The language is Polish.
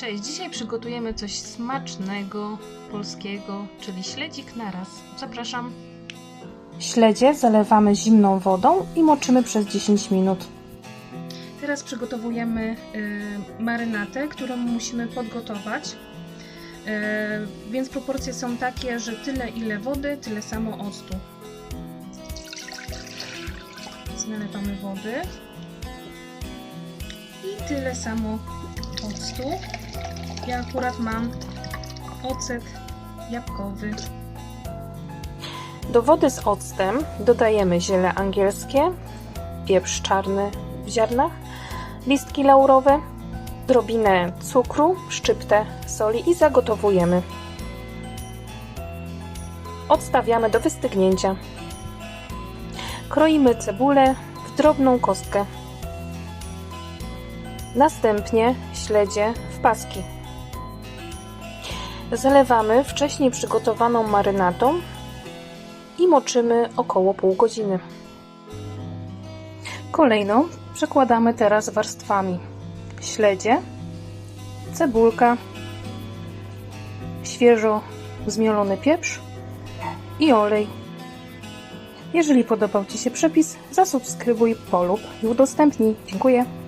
Cześć, dzisiaj przygotujemy coś smacznego, polskiego, czyli śledzik na raz. Zapraszam. Śledzie zalewamy zimną wodą i moczymy przez 10 minut. Teraz przygotowujemy y, marynatę, którą musimy podgotować. Y, więc proporcje są takie, że tyle ile wody, tyle samo octu. Więc nalewamy wody i tyle samo octu. Ja akurat mam ocet jabłkowy. Do wody z octem dodajemy ziele angielskie, pieprz czarny w ziarnach, listki laurowe, drobinę cukru, szczyptę soli i zagotowujemy. Odstawiamy do wystygnięcia. Kroimy cebulę w drobną kostkę. Następnie śledzie w paski. Zalewamy wcześniej przygotowaną marynatą i moczymy około pół godziny. Kolejno przekładamy teraz warstwami śledzie, cebulka, świeżo zmielony pieprz i olej. Jeżeli podobał Ci się przepis, zasubskrybuj, polub i udostępnij. Dziękuję.